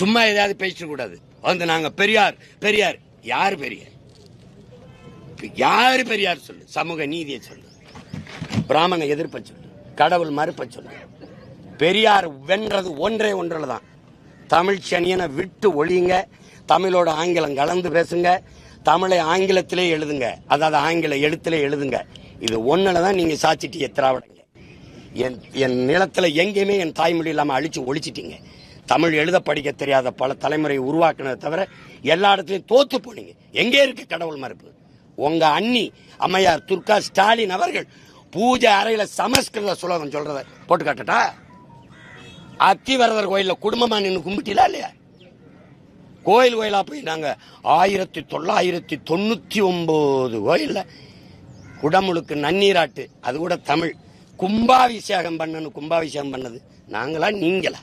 சும்மா ஏதாவது பேசிட கூடாது. வந்து நாங்க பெரியார் பெரியார். யார் பெரியார்? யாரு பெரியார் சொல்லு? சமூக நீதியை சொல்லு. பிராமண எதிர்ப்ப சொல்லு. கடவுள் மறுப்ப சொல்லு. பெரியார் வென்றது ஒன்றே ஒன்றில் தான் தமிழ் சனியனை விட்டு ஒழியுங்க. தமிழோட ஆங்கிலம் கலந்து பேசுங்க. தமிழை ஆங்கிலத்திலே எழுதுங்க. அதாவது ஆங்கில எழுத்திலே எழுதுங்க. இது ஒன்றில் தான் நீங்கள் சாச்சிட்டிய திராவிடங்க. என் என் நிலத்தில் எங்கேயுமே என் தாய்மொழி இல்லாமல் அழிச்சு ஒழிச்சிட்டீங்க. தமிழ் எழுத படிக்க தெரியாத பல தலைமுறையை உருவாக்கினதை தவிர எல்லா இடத்துலையும் தோத்து போனீங்க. எங்கே இருக்கு கடவுள் மறுப்பு? உங்க அண்ணி அம்மையார் துர்கா ஸ்டாலின் அவர்கள் பூஜை அறையில சமஸ்கிருத சுலோகம் சொல்றத போட்டு காட்டட்டா? அத்திவரதர் கோயில்ல குடும்பமா நின்று கும்பிட்டீங்களா இல்லையா? கோயில் கோயிலா போய் நாங்க ஆயிரத்தி தொள்ளாயிரத்தி தொண்ணூத்தி ஒன்பது கோயில்ல குடமுழுக்கு நன்னீராட்டு அது கூட தமிழ். கும்பாபிஷேகம் பண்ணணும் கும்பாபிஷேகம் பண்ணது. நாங்களா நீங்களா?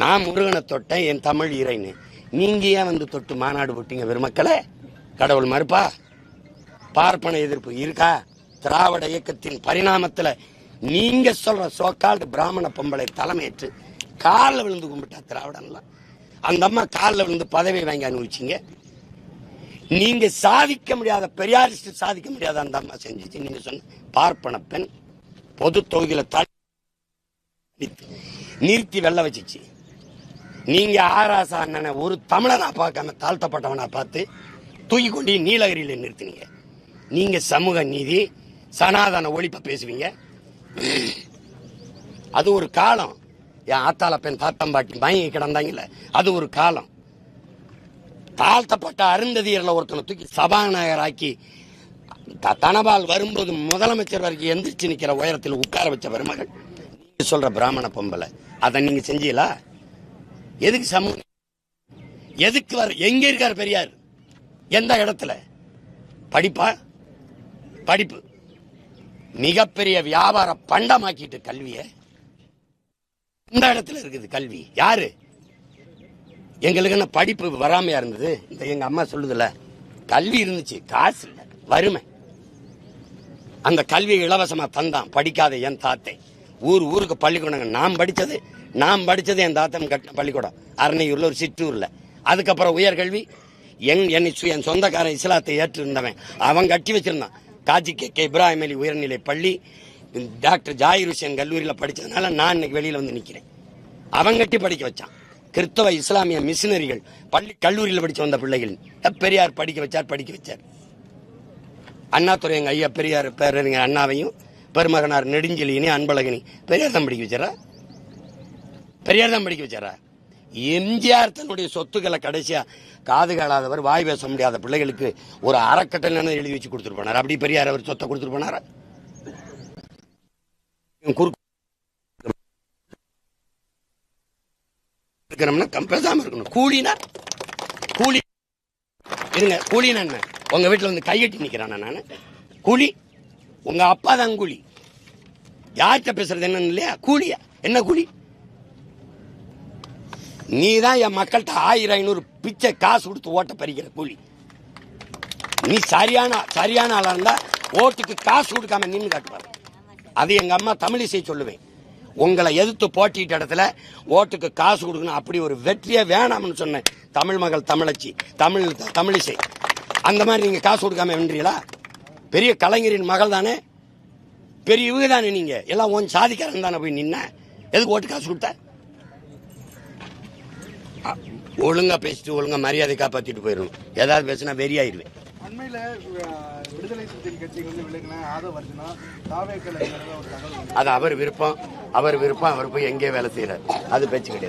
நான் முருகனை தொட்டேன் என் தமிழ் இறைன்னு. நீங்கள் ஏன் வந்து தொட்டு மாநாடு போட்டீங்க பெருமக்களே? கடவுள் மறுப்பா? பார்ப்பன எதிர்ப்பு இருக்கா? திராவிட இயக்கத்தின் பரிணாமத்தில் நீங்கள் சொல்கிற சோக்கால்டு பிராமண பொம்பளை தலைமையேற்று காலில் விழுந்து கும்பிட்டா திராவிடம்லாம் அந்த அம்மா காலில் விழுந்து பதவி வாங்கி அனுபவிச்சிங்க நீங்கள் சாதிக்க முடியாத பெரியாரிஸ்ட் சாதிக்க முடியாத அந்த அம்மா செஞ்சிச்சு. நீங்கள் சொன்ன பார்ப்பன பெண் பொது தொகுதியில் தள்ளி நிறுத்தி வெள்ள வச்சுச்சு. நீங்க ஆராசா அண்ணனை ஒரு தமிழனா பார்க்காம தாழ்த்தப்பட்டவனா பார்த்து தூக்கி கொண்டு நீலகிரியில் நிறுத்தினீங்க. நீங்க சமூக நீதி சனாதன ஒழிப்பை பேசுவீங்க. அது ஒரு காலம். என் ஆத்தால பெண் தாத்தம்பாட்டி மயங்கி கிடந்தாங்கல்ல அது ஒரு காலம். தாழ்த்தப்பட்ட அருந்ததியரில் ஒருத்தனை தூக்கி சபாநாயகராக்கி த- தனபால் வரும்போது முதலமைச்சர் வரைக்கும் எந்திரிச்சு நிற்கிற உயரத்தில் உட்கார வச்ச பெருமகள். நீங்க சொல்ற பிராமண பொம்பளை அதை நீங்க செஞ்சீங்களா? எதுக்கு சமூக எதுக்கு வர எங்க இருக்கார் பெரியார்? எந்த இடத்துல? படிப்பா? படிப்பு. மிகப்பெரிய வியாபார பண்டமாக்கிட்டு கல்வியை. இந்த இடத்துல இருக்குது கல்வி. யாரு? எங்களுக்கு என்ன படிப்பு வராமையா இருந்தது? இந்த எங்க அம்மா சொல்லுதுல கல்வி இருந்துச்சு காசு இல்லை வறுமை. அந்த கல்வியை இலவசமா தந்தான் படிக்காத என் தாத்தை. ஊர் ஊருக்கு பள்ளிக்கூடங்க. நான் படித்தது நான் படித்தது என் தாத்தன் கட்டின பள்ளிக்கூடம். அரணையூரில் ஒரு சிற்றூரில். அதுக்கப்புறம் உயர்கல்வி. என் என்னை என் சொந்தக்காரன் இஸ்லாத்தை ஏற்று இருந்தவன் அவன் கட்டி வச்சிருந்தான். காஜி கே கே இப்ராஹிம் அலி உயர்நிலை பள்ளி. டாக்டர் ஜாயிர் ஹுசேன் கல்லூரியில் படித்ததுனால நான் இன்னைக்கு வெளியில் வந்து நிற்கிறேன் அவன் கட்டி படிக்க வச்சான். கிறிஸ்தவ இஸ்லாமிய மிஷினரிகள் பள்ளி கல்லூரியில் படித்து வந்த பிள்ளைகள். பெரியார் படிக்க வச்சார் படிக்க வச்சார். அண்ணாதுரை எங்கள் ஐயா பெரியார் பேரறிஞர் அண்ணாவையும் பெருமகனார் நெடுஞ்செலியனி அன்பழகினி. பெரியார் தான் படிக்க வச்சாரா? பெரியார் தான் படிக்க வச்சாரா? எம்ஜிஆர் தன்னுடைய சொத்துக்களை கடைசியா காது காலாதவர் வாய் பேச முடியாத பிள்ளைகளுக்கு ஒரு அறக்கட்டளை எழுதி வச்சு கொடுத்துட்டு போனார். அப்படி பெரியார் அவர் சொத்தை கொடுத்துட்டு போனாரா? பேசாம இருக்கணும். கூலினா? கூலி. இருங்க கூலினா என்ன? உங்க வீட்டில் வந்து கையெட்டி நிக்கிறானா நானு. கூலி? உங்க அப்பா தான் கூலி. யார்கிட்ட பேசுறது என்னன்னு இல்லையா? கூலியா? என்ன கூலி? நீ தான் என் மக்கள்கிட்ட ஆயிரம் ஐநூறு பிச்சை காசு கொடுத்து ஓட்ட பறிக்கிற கூலி. நீ சரியான சரியான ஆளா இருந்தா ஓட்டுக்கு காசு கொடுக்காம நின்று காட்டுவார் அது எங்க அம்மா தமிழிசை சொல்லுவேன். உங்களை எதிர்த்து போட்டிட்ட இடத்துல ஓட்டுக்கு காசு கொடுக்கணும் அப்படி ஒரு வெற்றியே வேணாம்னு சொன்னேன். தமிழ் மகள் தமிழச்சி தமிழ் தமிழிசை. அந்த மாதிரி நீங்க காசு கொடுக்காம வென்றீங்களா? பெரிய கலைஞரின் மகள் தானே? பெரிய இவங்க தானே நீங்க? எல்லாம் உன் சாதிக்காரன் தானே போய் நின்ன? எதுக்கு ஓட்டு காசு கொடுத்த? ஒழுங்கா பேசிட்டு ஒழுங்கா மரியாதை காப்பாத்திட்டு போயிடணும் ஏதாவது பேசினா வெறியாயிருவேன் அது அவர் விருப்பம். அவர் விருப்பம். அவர் போய் எங்கேயோ வேலை செய்யறாரு அது பேச்சு கிடையாது.